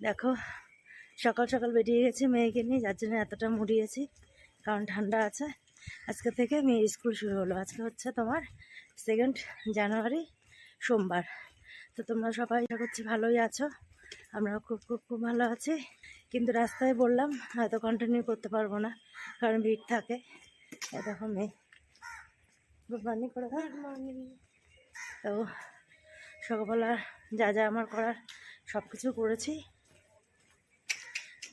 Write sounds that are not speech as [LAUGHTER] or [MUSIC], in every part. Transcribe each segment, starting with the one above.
দেখো সকাল সকাল বেরিয়ে গেছি মেয়েকে নিয়ে যার জন্য এতটা মুড়িয়েছি কারণ ঠান্ডা আছে। আজকে থেকে মেয়ের স্কুল শুরু হলো। আজকে হচ্ছে তোমার সেকেন্ড জানুয়ারি সোমবার। তো তোমরা সবাই আশা করছি ভালোই আছো। আমরাও খুব খুব খুব ভালো আছি। কিন্তু রাস্তায় বললাম হয়তো কন্টিনিউ করতে পারব না কারণ ভিড় থাকে। এরকম মেয়ে। গুড মর্নিং করে গুড মর্নিং। তো সকালবেলা যা যা আমার করার সব কিছু করেছি।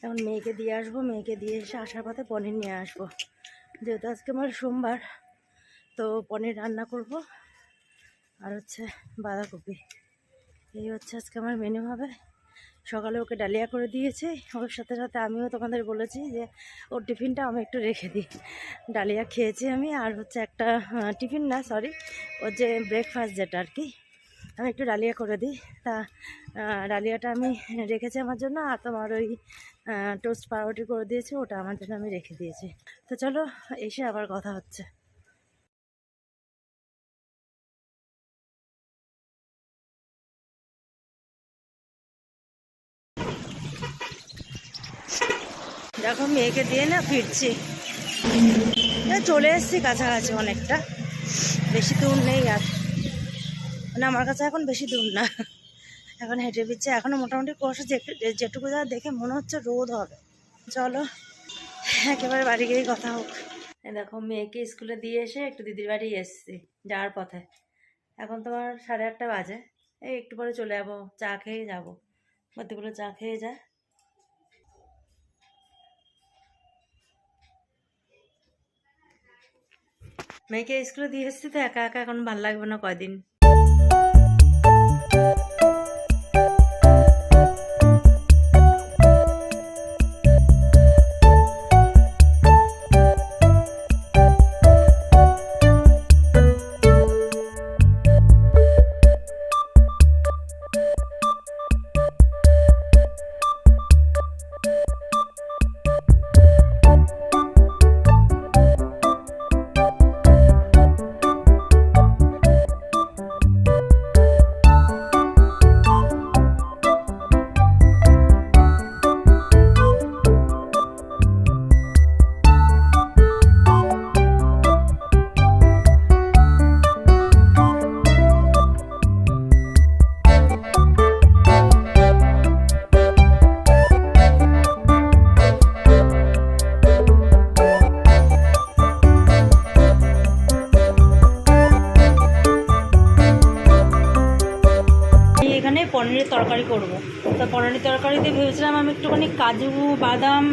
এখন মেয়েকে দিয়ে আসব। মেয়েকে দিয়ে এসে আসার পথে পনির নিয়ে আসব। যেহেতু আজকে আমার সোমবার, তো পনির রান্না করব। আর হচ্ছে বাঁধাকপি। এই হচ্ছে আজকে আমার মেনু হবে। সকালে ওকে ডালিয়া করে দিয়েছি। ওর সাথে সাথে আমিও তোমাদের বলেছি যে, ওর টিফিনটা আমি একটু রেখে দিই। ডালিয়া খেয়েছি আমি। আর হচ্ছে একটা টিফিন না সরি ওর যে ব্রেকফাস্ট যেটা আর কি, আমি একটু ডালিয়া করে দিই। তা ডালিয়াটা আমি রেখেছি আমার জন্য। আর তোমার ওই টোস্ট পাউরুটি করে দিয়েছি, ওটা আমার জন্য আমি রেখে দিয়েছি। তো চলো, এসে আবার কথা হচ্ছে। দেখো, মেয়েকে দিয়ে না ফিরছি। চলে এসেছি কাছাকাছি অনেকটা। বেশি দূর নেই আর। মানে আমার কাছে এখন বেশি দূর না। এখন হেঁটে ফিরছে, এখনও মোটামুটি কুয়াশা যে- যেটুকু যা দেখে মনে হচ্ছে রোদ হবে। চলো, একেবারে বাড়ি গিয়েই কথা হোক। দেখো, মেয়েকে স্কুলে দিয়ে এসে একটু দিদির বাড়ি এসেছি, যাওয়ার পথে। এখন তোমার সাড়ে আটটা বাজে, এই একটু পরে চলে যাব, চা খেয়ে যাব। কতগুলো চা খেয়ে যায় মেয়েকে স্কুলে দিয়ে এসেছি তো, একা একা এখন ভালো লাগবে না কয়দিন। একটুখানি কাজু, বাদাম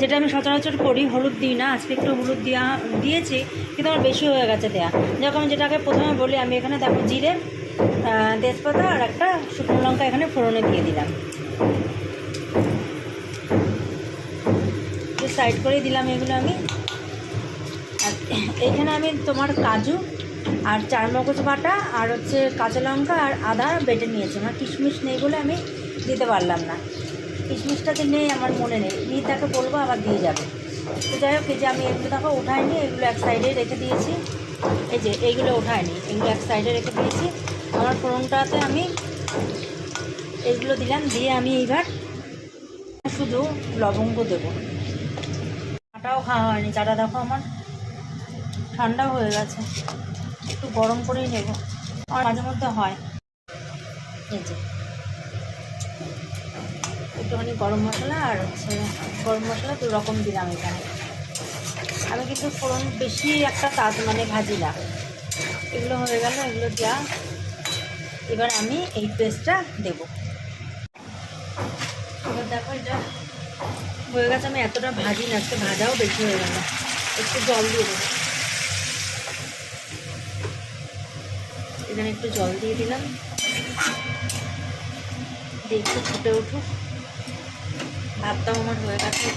যেটা আমি সচরাচর করি, হলুদ দিই না, আজকে একটু হলুদ দেওয়া দিয়েছি, কিন্তু আমার বেশি হয়ে গেছে দেয়া। আমি যেটাকে প্রথমে বলি, আমি এখানে দেখো জিরে তেজপাতা আর একটা শুকনো লঙ্কা এখানে ফোড়নে দিয়ে দিলাম। সাইড করে দিলাম এগুলো আমি। আর এইখানে আমি তোমার কাজু আর চার মগজ বাটা আর হচ্ছে কাঁচা লঙ্কা আর আদা বেটে নিয়েছি। আমার কিশমিশ নেই বলে আমি দিতে পারলাম না। কিশমিশটাতে নেই, আমার মনে নেই। নিয়ে তাকে বলব, আবার দিয়ে যাবে। তো যাই হোক, এই যে আমি এগুলো দেখো উঠাইনি এগুলো এক সাইডে রেখে দিয়েছি। এই যে, এইগুলো উঠাইনি এগুলো এক সাইডে রেখে দিয়েছি। আমার ফোড়নটাতে আমি এইগুলো দিলাম, দিয়ে আমি এইবার শুধু লবঙ্গ দেবো। চাটাও খাওয়া হয়নি, চাটা দেখো আমার। ঠান্ডা হয়ে গেছে। একটু গরম করেই নেব। আর মাঝে মধ্যে হয়। এই যে। একটুখানি গরম মশলা আর হচ্ছে গরম মশলা, দু রকম দিলাম এখানে। আমি কিন্তু ফোড়ন বেশি একটা তাজ মানে ভাজি না। এগুলো হয়ে গেল, এগুলো দেওয়া এবার আমি এই পেস্টটা দেবো। এবার দেখো এটা হয়ে গেছে, আমি এতটা ভাজি না, আজকে ভাজাও বেশি হয়ে গেল। একটু জল দিয়ে দেবো। এখানে একটু জল দিয়ে দিলাম। একটু ফুটে উঠুক। ভাতটাও আমার হয়ে গেছে।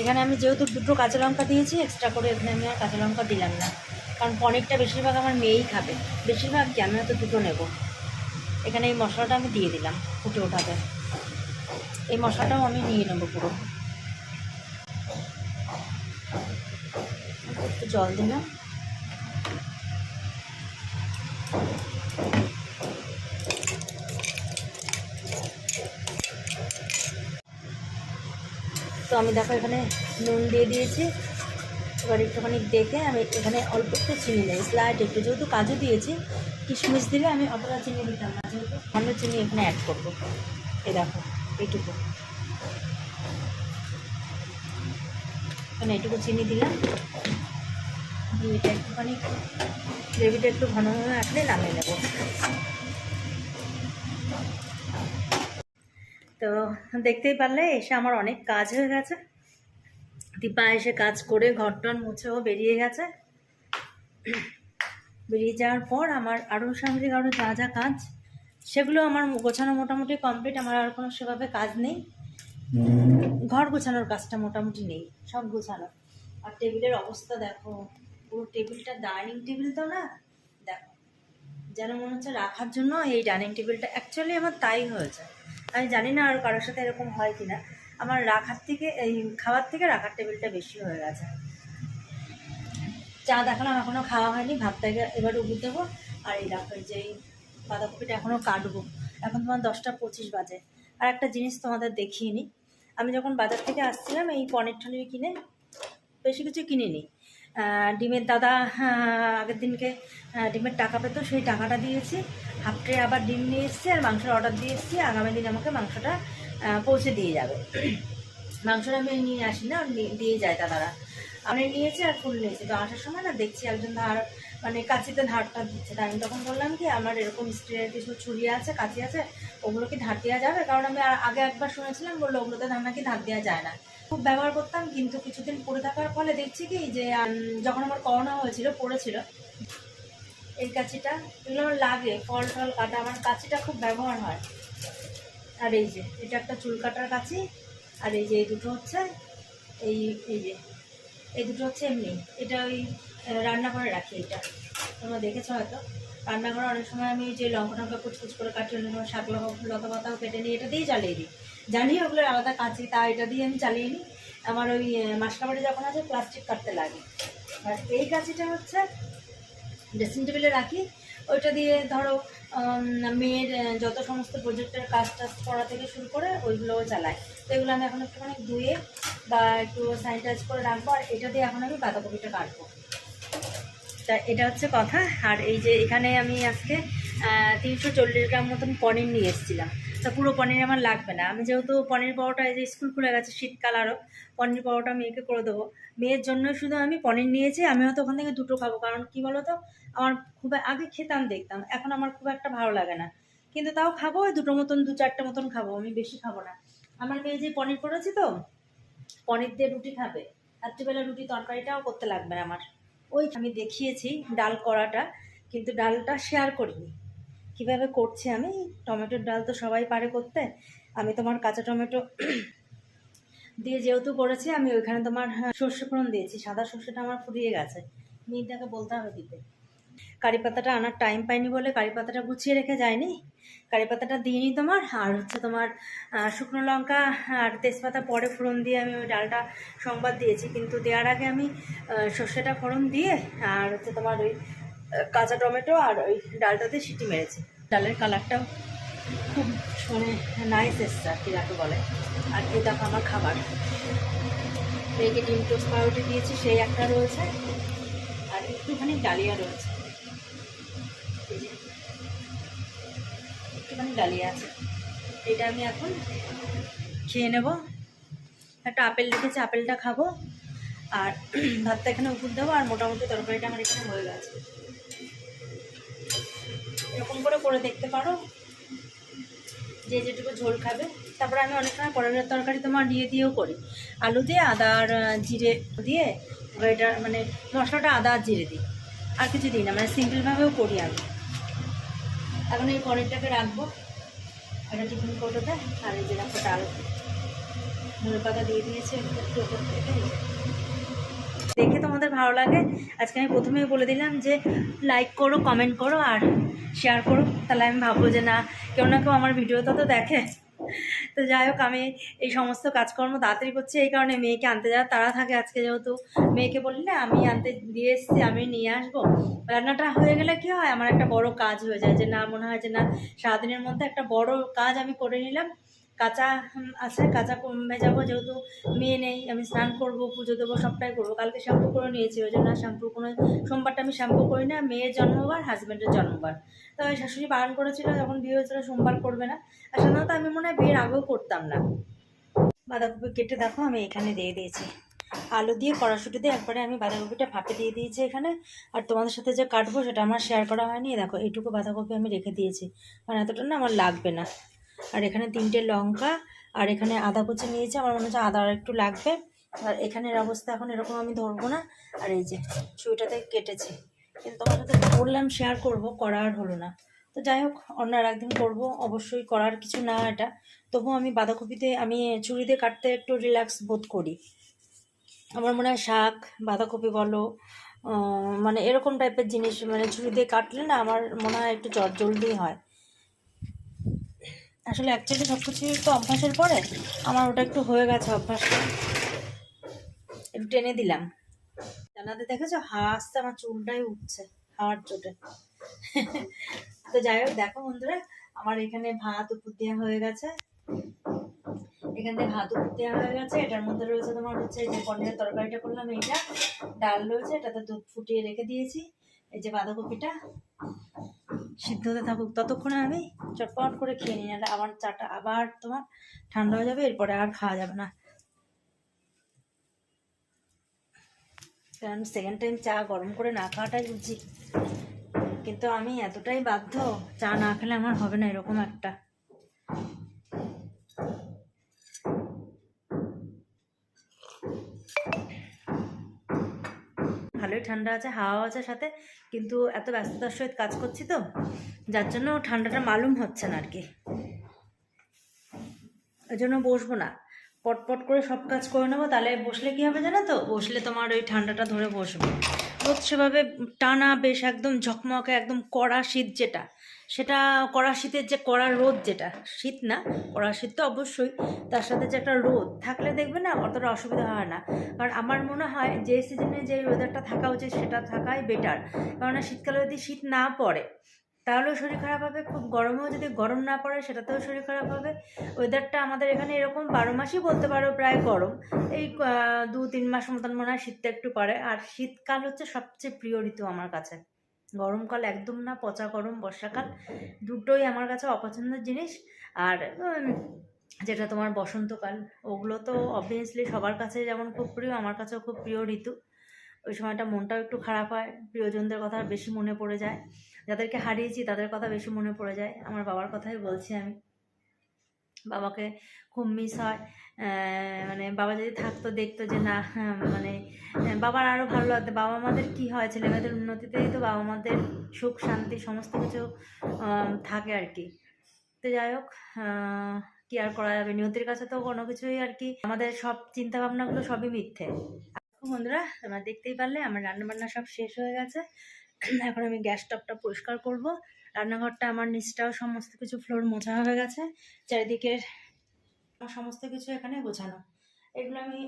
এখানে আমি যেহেতু দুটো কাঁচা লঙ্কা দিয়েছি এক্সট্রা করে এখানে আমি আর কাঁচা লঙ্কা দিলাম না। কারণ পনিরটা বেশিরভাগ আমার মেয়েই খাবে। বেশিরভাগ কি আমি হয়তো দুটো নেব। এখানে এই মশলাটা আমি দিয়ে দিলাম, ফুটে ওঠাতে। এই মশলাটাও আমি নিয়ে নেব পুরো। একটু জল দিলাম। আমি দেখো এখানে নুন দিয়ে দিয়েছি। এবার একটুখানি দেখে আমি এখানে অল্প একটু চিনি দেয় স্লাইড একটু। যেহেতু কাজু দিয়েছি, কিশমিশ দিলে আমি অতটা চিনি দিতাম না, যেহেতু সামান্য চিনি এখানে অ্যাড করব। এ দেখো, এইটুকু। এখানে এটুকু চিনি দিলাম। দিয়ে এটা একটুখানি গ্রেভিটা একটু ঘন ঘন আসলে নামিয়ে নেব। তো দেখতেই পারলে এসে আমার অনেক কাজ হয়ে গেছে। দীপা এসে কাজ করে ঘরটন মুছেও বেরিয়ে গেছে। বেরিয়ে যাওয়ার পর আমার আরও সামগ্রিক আরও যা যা কাজ, সেগুলো আমার গোছানো মোটামুটি কমপ্লিট। আমার আর কোনো সেভাবে কাজ নেই। ঘর গোছানোর কাজটা মোটামুটি নেই, সব গোছানো। আর টেবিলের অবস্থা দেখো, পুরো টেবিলটা ডাইনিং টেবিল তো না? দেখো, যেন মনে হচ্ছে রাখার জন্য এই ডাইনিং টেবিলটা। অ্যাকচুয়ালি আমার তাই হয়েছে। আমি জানি না আর কারোর সাথে এরকম হয় কি না আমার রাখার থেকে, এই খাওয়ার থেকে রাখার টেবিলটা বেশি হয়ে গেছে। চা দেখালাম এখনও খাওয়া হয়নি, ভাতটাকে এবার উবু দেবো। আর এই এই যে এই বাঁধাকপিটা এখনও কাটবো। এখন তোমার দশটা পঁচিশ বাজে। আর একটা জিনিস তোমাদের দেখিয়ে নিই আমি যখন বাজার থেকে আসছিলাম, এই পনির টনির কিনে বেশি কিছু কিনিনি। ডিমের দাদা আগের দিনকে ডিমের টাকা পেতো, সেই টাকাটা দিয়েছি। হাফ ট্রে আবার ডিম নিয়ে এসেছি আর মাংসের অর্ডার দিয়ে এসেছি। আগামী দিন আমাকে মাংসটা পৌঁছে দিয়ে যাবে। মাংসটা আমি নিয়ে আসি না দিয়ে যায় দাদারা। আমি নিয়েছি আর ফুল নিয়েছি। তো আসার সময় না দেখছি একজন ধার মানে কাঁচিতে ধারটা দিচ্ছে। তা আমি তখন বললাম কি, আমার এরকম স্টিলের কিছু ছুরি আছে, কাঁচি আছে, ওগুলো কি ধার দেওয়া যাবে? কারণ আমি আগে একবার শুনেছিলাম, বলল ওগুলোতে ধার নাকি ধার দেওয়া যায় না। খুব ব্যবহার করতাম, কিন্তু কিছুদিন পড়ে থাকার ফলে দেখছি কি, যে যখন আমার করোনা হয়েছিল, পড়েছিল এই কাঁচিটা। এগুলো আমার লাগে, ফল টল কাটা। আমার কাঁচিটা খুব ব্যবহার হয়। আর এই যে, এটা একটা চুল কাটার কাঁচি। আর এই যে, এই দুটো হচ্ছে, এই এই যে, এই দুটো হচ্ছে এমনি। এটা ওই রান্নাঘরে রাখি এটা। তোমরা দেখেছ হয়তো। রান্নাঘরে অনেক সময় আমি যে লঙ্কা টঙ্কা কুচকুচ করে কাটি অনেক সময় শাক লঙ্কা পাতাও কেটে নিই এটা দিয়েই চালিয়ে দিই। জানি ওগুলো আলাদা কাঁচি, তা এটা দিয়ে আমি চালিয়ে নিই। আমার ওই মাসকাবাড়ি যখন আছে, প্লাস্টিক কাটতে লাগে। আর এই কাঁচিটা হচ্ছে ড্রেসিং টেবিলে রাখি। ওইটা দিয়ে ধরো মেয়ের যত সমস্ত প্রজেক্টের কাজ টাজ করা থেকে শুরু করে ওইগুলোও চালাই তো এগুলো আমি এখন একটুখানি ধুয়ে বা একটু স্যানিটাইজ করে রাখব আর এটা দিয়ে এখন আমি বাঁধাকপিটা কাটবো। তা এটা হচ্ছে কথা। আর এই যে এখানে আমি আজকে তিনশো চল্লিশ গ্রাম মতন পনির নিয়ে এসেছিলাম। তা পুরো পনির আমার লাগবে না। আমি যেহেতু পনির পরোটা এই যে স্কুল খুলে গেছে, শীতকাল আরও পনির পরোটা মেয়েকে করে দেবো। মেয়ের জন্য শুধু আমি পনির নিয়েছি, আমি হয়তো ওখান থেকে দুটো খাব, কারণ কি বলো তো আমার খুব আগে খেতাম, দেখতাম, এখন আমার খুব একটা ভালো লাগে না। কিন্তু তাও খাব, ওই দুটো মতন, দু চারটে মতন খাব, আমি বেশি খাব না। আমার মেয়ে যে পনির করেছি তো, পনির দিয়ে রুটি খাবে, রাত্রিবেলা রুটি তরকারিটাও করতে লাগবে আমার। ওই আমি দেখিয়েছি ডাল করাটা, কিন্তু ডালটা শেয়ার করিনি। কীভাবে করছি আমি? টমেটোর ডাল তো সবাই পারে করতে। আমি তোমার কাঁচা টমেটো দিয়ে যেহেতু করেছি আমি ওইখানে তোমার হ্যাঁ, সর্ষে ফোড়ন দিয়েছি। সাদা সর্ষেটা আমার ফুরিয়ে গেছে। মেয়েটাকে বলতে হবে দিতে। কারি পাতাটা আনার টাইম পাইনি বলে কারি পাতাটা গুছিয়ে রেখে যায়নি। কারি পাতাটা দিইনি তোমার। আর হচ্ছে তোমার শুকনো লঙ্কা আর তেজপাতা পরে ফোড়ন দিয়ে আমি ওই ডালটা সংবাদ দিয়েছি। কিন্তু দেওয়ার আগে আমি সর্ষেটা ফোড়ন দিয়ে আর হচ্ছে তোমার ওই কাঁচা টমেটো আর ওই ডালটাতে সিটি মেরেছি। ডালের কালারটাও খুব মানে নাইস এসছে আর কি, যাকে বলে। আর কি দেখো আমার খাবার। মেয়েকে ডিম টোস্ট পাউরুটি দিয়েছি, সেই একটা রয়েছে। আর একটুখানি ডালিয়া রয়েছে। একটুখানি ডালিয়া আছে। এটা আমি এখন খেয়ে নেব। একটা আপেল রেখেছি, আপেলটা খাব। আর ভাতটা এখানে উপর দেবো, আর মোটামুটি তরকারিটা আমার এখানে হয়ে গেছে। এরকম করে করে দেখতে পারো। যে যেটুকু ঝোল খাবে। তারপরে আমি অনেক সময় পরোটার তরকারি তোমার দিয়ে দিয়েও করি। আলু দিয়ে আদা আর জিরে দিয়ে এটা মানে মশলাটা আদা আর জিরে দিই। আর কিছু দিই না মানে সিম্পলভাবেও করি আমি। এখন এই পনিরটাকে রাখব। একটা টিফিন কৌটোতে। আর এই যে রাখো ডাল। ধনে পাতা দিয়ে দিয়েছে একটু ওপর থেকে। দেখে তোমাদের ভালো লাগে, আজকে আমি প্রথমেই বলে দিলাম যে লাইক করো কমেন্ট করো আর শেয়ার করো। তাহলে আমি ভাববো যে না, কেউ না কেউ আমার ভিডিওটা তো দেখে। তো যাই হোক, আমি এই সমস্ত কাজকর্ম তাড়াতাড়ি করছি, এই কারণে মেয়েকে আনতে যাওয়ার তারা থাকে আজকে যেহেতু। মেয়েকে বললে আমি আনতে দিয়ে এসেছি, আমি নিয়ে আসব। রান্নাটা হয়ে গেলে কি হয়, আমার একটা বড় কাজ হয়ে যায়, যে না, মনে হয় যে না, সারাদিনের মধ্যে একটা বড় কাজ আমি করে নিলাম। কাঁচা আছে, কাঁচা কমে যাব যেহেতু মেয়ে নেই, আমি স্নান করব, পুজো দেবো, সবটাই করব। কালকে শ্যাম্পু করে নিয়েছি, ওই জন্য শ্যাম্পু কোনো, সোমবারটা আমি শ্যাম্পু করি না, মেয়ের জন্মবার, হাজব্যান্ডের জন্মবার। তো শাশুড়ি বারণ করেছিল, যখন বিয়ে হয়েছিল, সোমবার করবে না। আর সাধারণত আমি মনে হয় বিয়ের আগেও করতাম না। বাঁধাকপি কেটে দেখো, আমি এখানে দিয়ে দিয়েছি। আলু দিয়ে কড়াশুটি দিয়ে একবারে আমি বাঁধাকপিটা ফাঁপে দিয়ে দিয়েছি এখানে। আর তোমাদের সাথে যে কাটবো, সেটা আমার শেয়ার করা হয়নি। দেখো, এইটুকু বাঁধাকপি আমি রেখে দিয়েছি। কারণ এতটা না আমার লাগবে না। আর এখানে তিনটে লঙ্কা, আর এখানে আদা কুচি নিয়েছি। আমার মনে হচ্ছে আদা আর একটু লাগবে। আর এখানের অবস্থা এখন এরকম আমি ধরবো না। আর এই যে ছুঁইটাতে কেটেছি। কিন্তু তোমার সাথে বললাম শেয়ার করব, করা আর হলো না। তো যাই হোক অন্য আর একদিন করব। অবশ্যই করার কিছু না এটা। তবুও আমি বাঁধাকপিতে, আমি দিয়ে কাটতে একটু রিল্যাক্স বোধ করি। আমার মনে হয় শাক, বাঁধাকপি বলো মানে এরকম টাইপের জিনিস মানে ছুরি দিয়ে কাটলে না আমার মনে হয় একটু জল জলদি হয়। আসলে অ্যাকচুয়ালি সব কিছুই একটু অভ্যাসের পরে, আমার ওটা একটু হয়ে গেছে অভ্যাসটা একটু টেনে দিলাম। জানাতে দেখেছ? হাওয়া আসছে আমার চুলটাই উঠছে, হাওয়ার চোটে। তো যাই হোক, দেখো বন্ধুরা, আমার এখানে ভাত উপর দেওয়া হয়ে গেছে। এখান থেকে ভাত উপর দেওয়া হয়ে গেছে। এটার মধ্যে রয়েছে তোমার হচ্ছে এই যে পনিরের তরকারিটা করলাম, এইটা। ডাল রয়েছে, এটাতে দুধ ফুটিয়ে রেখে দিয়েছি। এই যে বাঁধাকপিটা। সিদ্ধ হতে থাকুক, ততক্ষণে আমি চটপট করে খেয়ে নিই, নাহলে আবার চাটা আবার তোমার ঠান্ডা হয়ে যাবে, এরপরে আর খাওয়া যাবে না। কারণ সেকেন্ড টাইম চা গরম করে না খাওয়াটাই উচিত। কিন্তু আমি এতটাই বাধ্য, চা না খেলে আমার হবে না, এরকম একটা। ভালোই ঠান্ডা আছে হাওয়া আছে সাথে, কিন্তু এত ব্যস্ততার সহিত কাজ করছি তো, যার জন্য ঠান্ডাটা মালুম হচ্ছে না আর কি ওই জন্য বসবো না। পটপট করে সব কাজ করে নেব, তাহলে বসলে কি হবে জানো তো? বসলে তোমার ওই ঠান্ডাটা ধরে বসবে। রোদ টানা বেশ একদম ঝকমকে একদম কড়া শীত যেটা, সেটা কড়া শীতের যে কড়া রোদ যেটা, শীত না, কড়া শীত তো অবশ্যই, তার সাথে যে একটা রোদ, থাকলে দেখবে না অতটা অসুবিধা হয় না। কারণ আমার মনে হয় যে সিজনে যে রোদারটা থাকা উচিত সেটা থাকাই বেটার কারণ শীতকালে যদি শীত না পড়ে তাহলেও শরীর খারাপ হবে, খুব গরমেও যদি গরম না পড়ে সেটাতেও শরীর খারাপ হবে। ওয়েদারটা আমাদের এখানে এরকম, বারো মাসই বলতে পারো প্রায় গরম। এই দু, তিন মাস মতন মনে হয় শীতটা একটু পড়ে। আর শীতকাল হচ্ছে সবচেয়ে প্রিয় ঋতু আমার কাছে। গরমকাল একদম না, পচা গরম, বর্ষাকাল, দুটোই আমার কাছে অপছন্দের জিনিস। আর যেটা তোমার বসন্তকাল, ওগুলো তো অবভিয়াসলি সবার কাছে যেমন খুব প্রিয়, আমার কাছেও খুব প্রিয় ঋতু। ওই সময়টা মনটাও একটু খারাপ হয়, প্রিয়জনদের কথা বেশি মনে পড়ে যায়। যাদেরকে হারিয়েছি তাদের কথা বেশি মনে পড়ে যায়। আমার বাবার কথাই বলছি আমি। বাবাকে খুব মিস হয়। মানে বাবা যদি থাকতো, দেখতো যে না মানে বাবার আরও ভালো লাগতো। বাবা মাদের কী হয় ছেলে মেয়েদের উন্নতিতেই তো বাবা মাদের সুখ, শান্তি, সমস্ত কিছু থাকে আর কি। তো যাই হোক কি আর করা যাবে? নিয়তির কাছে তো কোনো কিছুই আর কি। আমাদের সব চিন্তা ভাবনাগুলো সবই মিথ্যে। বন্ধুরা, তোমরা দেখতেই পারলে, আমার রান্নাবান্না সব শেষ হয়ে গেছে। এখন আমি গ্যাস স্টোভটা পরিষ্কার করব। রান্নাঘরটা আমার নিচটাও সমস্ত কিছু ফ্লোর মোছা হয়ে গেছে। চারিদিকের আমার সমস্ত কিছু এখানে গোছানো। এগুলো আমি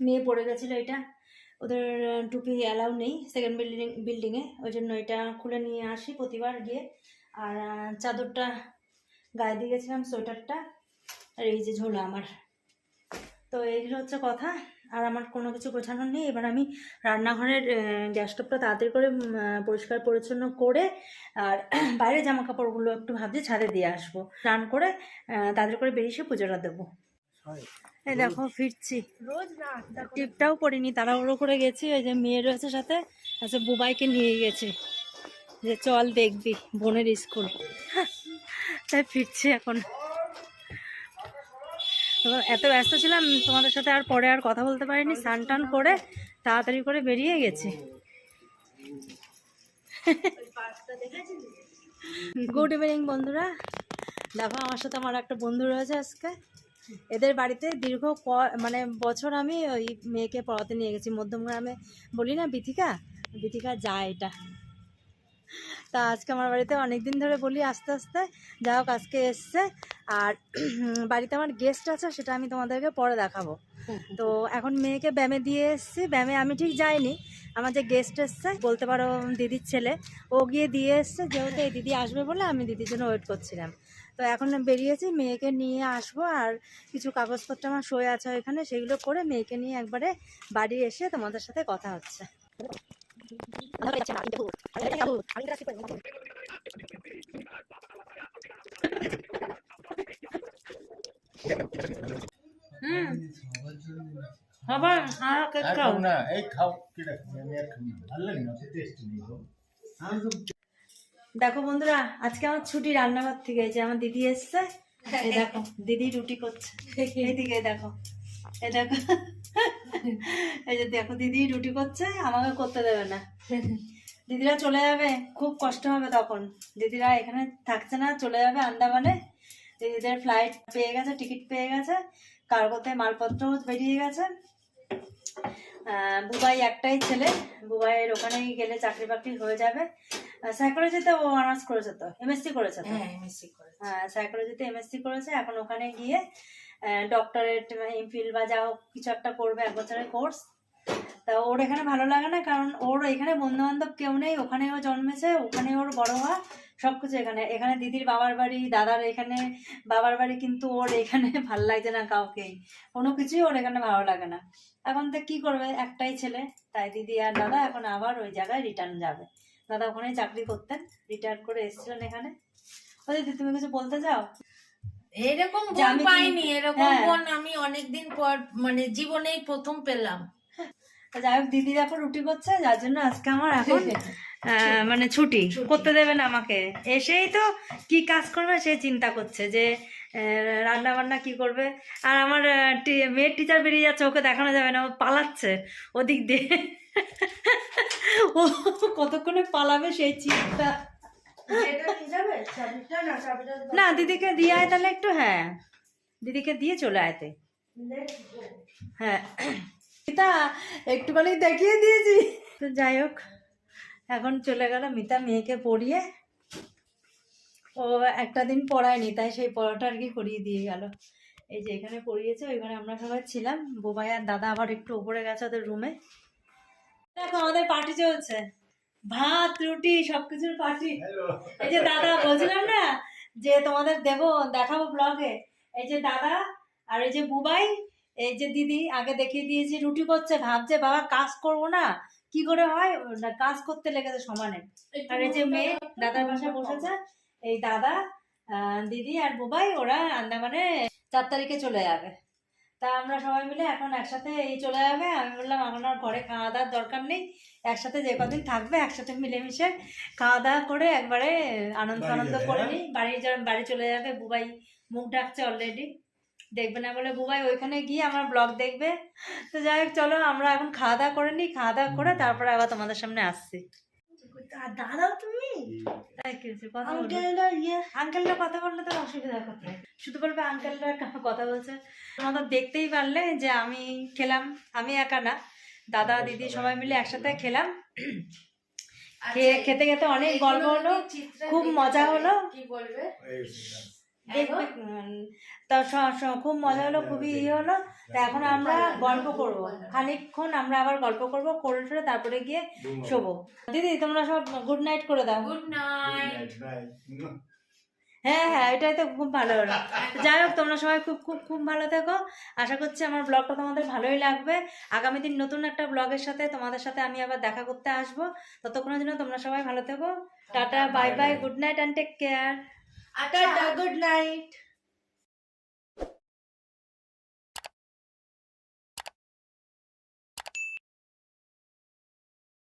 নিয়ে পড়ে গেছিল এটা। ওদের টুপি অ্যালাউ নেই সেকেন্ড বিল্ডিং বিল্ডিংয়ে ওই জন্য এটা খুলে নিয়ে আসি প্রতিবার গিয়ে। আর চাদরটা গায়ে দিয়ে গেছিলাম সোয়েটারটা। আর এই যে ঝোলা আমার। তো এইগুলো হচ্ছে কথা। আর আমার কোনো কিছু গোছানোর নেই। এবার আমি রান্নাঘরের গ্যাস স্টোভটা তাড়াতাড়ি করে পরিষ্কার পরিচ্ছন্ন করে আর [CLEARS THROAT] বাইরে জামা কাপড়গুলো একটু ভাবছি ছাদে দিয়ে আসব। স্নান করে তাড়াতাড়ি করে বেরিয়ে এসে পুজোটা দেবো। এই দেখো ফিরছি। রোজ না টিপটাও পরিনি তাড়াহুড়ো করে গেছি। ওই যে মেয়ে রয়েছে সাথে আচ্ছা বুবাইকে নিয়ে গেছে। যে চল দেখবি বোনের স্কুল। [LAUGHS] তাই ফিরছি এখন। এত ব্যস্ত ছিলাম, তোমাদের সাথে আর পরে আর কথা বলতে পারিনি। স্নান টান করে তাড়াতাড়ি করে বেরিয়ে গেছি। গুড ইভিনিং বন্ধুরা। দেখো, আমার সাথে আমার একটা বন্ধু রয়েছে আজকে। এদের বাড়িতে দীর্ঘ মানে বছর আমি ওই মেয়েকে পড়াতে নিয়ে গেছি। মধ্যমগ্রামে বলি না, বিথিকা? বিথিকা যায় এটা। তা আজকে আমার বাড়িতে অনেক দিন ধরে বলি আস্তে আস্তে, যাই হোক আজকে এসছে। আর বাড়িতে আমার গেস্ট আছে, সেটা আমি তোমাদেরকে পরে দেখাবো। তো এখন মেয়েকে ব্যামে দিয়ে এসছি। ব্যামে আমি ঠিক যাইনি। আমার যে গেস্ট এসছে, বলতে পারো দিদির ছেলে, ও গিয়ে দিয়ে এসছে। যেহেতু এই দিদি আসবে বলে আমি দিদির জন্য ওয়েট করছিলাম। তো এখন বেরিয়েছি, মেয়েকে নিয়ে আসব। আর কিছু কাগজপত্র আমার সই আছে ওইখানে, সেগুলো করে মেয়েকে নিয়ে একবারে বাড়ি এসে তোমাদের সাথে কথা হচ্ছে। আর কেক খাও না এই খাও কি রাখো আমি আর খাব ভালো লাগে না টেস্ট নেই গো আমি তো দেখো বন্ধুরা আজকে আমার ছুটি রান্নাঘর থেকে এই যে আমার দিদি এসছে। এই দেখো দিদি রুটি করছে। এইদিকে দেখো। এই দেখো। এই যে দেখো দিদি রুটি করছে আমাকে করতে দেবে না। দিদিরা চলে যাবে খুব কষ্ট হবে তখন। দিদিরা এখানে থাকছে না চলে যাবে আন্দামানে। দিদিদের ফ্লাইট পেয়ে গেছে টিকিট পেয়ে গেছে কার্গোতে মালপত্র বেরিয়ে গেছে। বুবাই একটাই ছেলে বুবাইয়ের ওখানেই গেলে চাকরি বাকরি হয়ে যাবে। সাইকোলজিতে ও অনার্স করেছে তো এমএসসি করেছে তো? হ্যাঁ এমএসসি করে হ্যাঁ সাইকোলজিতে এমএসসি করেছে এখন ওখানে গিয়ে ডক্টরেট এমফিল বা যা হোক কিছু একটা করবে এক বছরের কোর্স তা ওর এখানে ভালো লাগে না, কারণ ওর এখানে বন্ধু বান্ধব কেউ নেই ওখানে ও জন্মেছে ওখানে ওর বড় হওয়া সব কিছু এখানে। এখানে দিদির বাবার বাড়ি, দাদার এখানে, বাবার বাড়ি কিন্তু ওর এখানে [LAUGHS] ভালো লাগছে না কাউকেই। কোনো কিছুই ওর এখানে ভালো লাগে না। এখন তো কি করবে? একটাই ছেলে, তাই দিদি আর দাদা এখন আবার ওই জায়গায় রিটার্ন যাবে। দাদা ওখানেই চাকরি করতেন রিটায়ার করে এসেছিলেন এখানে। ও দিদি তুমি কিছু বলতে চাও? এরকম বোন পাইনি এরকম হ্যাঁ। বোন আমি অনেকদিন পর মানে জীবনেই প্রথম পেলাম। যাই হোক দিদি দেখো রুটি করছে যার জন্য আজকে আমার এখন [LAUGHS] মানে ছুটি। করতে দেবে না আমাকে। এসেই তো কি কাজ করবে সে চিন্তা করছে যে রান্না বান্না কি করবে। আর আমার মেয়ের টিচার বেরিয়ে যাচ্ছে ওকে দেখানো যাবে না ও পালাচ্ছে ওদিক দিয়ে। [LAUGHS] ও কতক্ষণে পালাবে সেই চিন্তা না দিদিকে দিয়ে আয় তাহলে একটু হ্যাঁ। দিদিকে দিয়ে চলে আয়তে হ্যাঁ। মিতা একটুখানি দেখিয়ে দিয়েছি। তো যাই হোক এখন চলে গেল মিতা মেয়েকে পড়িয়ে। ও একটা দিন পড়ায়নি তাই সেই পড়াটা আর কি করিয়ে দিয়ে গেল। এই যে এখানে পড়িয়েছে ওইখানে আমরা সবাই ছিলাম। বোবাই আর দাদা আবার একটু উপরে গেছে ওদের রুমে দেখো আমাদের পার্টি চলছে। ভাত রুটি সবকিছুর পার্টি এই যে দাদা বলছিলাম না যে তোমাদের দেবো দেখাবো ব্লগে এই যে দাদা আর এই যে বুবাই এই যে দিদি আগে দেখিয়ে দিয়েছি রুটি করছে ভাবছে বাবা কাজ করব না। কি করে হয়? না, কাজ করতে লেগেছে সমানে আর এই যে মেয়ে দাদার পাশে বসেছে এই দাদা আহ, দিদি আর বুবাই ওরা আন্দামানে চার তারিখে চলে যাবে। তা আমরা সবাই মিলে এখন একসাথে এই চলে যাবে। আমি বললাম এখন আর ঘরে খাওয়া দাওয়ার দরকার নেই। একসাথে যে কদিন থাকবে একসাথে মিলেমিশে খাওয়া দাওয়া করে একবারে আনন্দ আনন্দ করে হ্যাঁ? নিই। বাড়ি বাড়ি চলে যাবে বুবাই মুখ ডাকছে অলরেডি দেখবে না বলে বুবাই ওইখানে গিয়ে আমার ব্লগ দেখবে। তো যাই হোক চলো আমরা এখন খাওয়া দাওয়া করে নিই। খাওয়া দাওয়া করে তারপরে আবার তোমাদের সামনে আসছি। দাদা তুমি। তাই কি হয়েছে? কথা বলো। আঙ্কেলরা কথা বললে তো অসুবিধা কোথায় শুধু বলবে আঙ্কেলরা কথা বলছে। তোমাদের দেখতেই পারলে যে আমি খেলাম। আমি একা না। দাদা দিদি সবাই মিলে একসাথে খেলাম। খেয়ে খেতে খেতে অনেক গল্প হলো। খুব মজা হলো। কি বলবে দেখবে তা খুব মজা হলো খুবই ইয়ে হলো। তা এখন আমরা গল্প করব। খানিকক্ষণ আমরা আবার গল্প করব করে টরে তারপরে গিয়ে শোবো। দিদি তোমরা সব গুড নাইট করে দাও। Good night. হ্যাঁ হ্যাঁ এটাই তো খুব ভালো হলো। যাই হোক তোমরা সবাই খুব খুব খুব ভালো থেকো। আশা করছি আমার ব্লগটা তোমাদের ভালোই লাগবে। আগামী দিন নতুন একটা ব্লগের সাথে তোমাদের সাথে আমি আবার দেখা করতে আসব। ততক্ষণের জন্য তোমরা সবাই ভালো থেকো। Tata bye bye good night and take care tata good night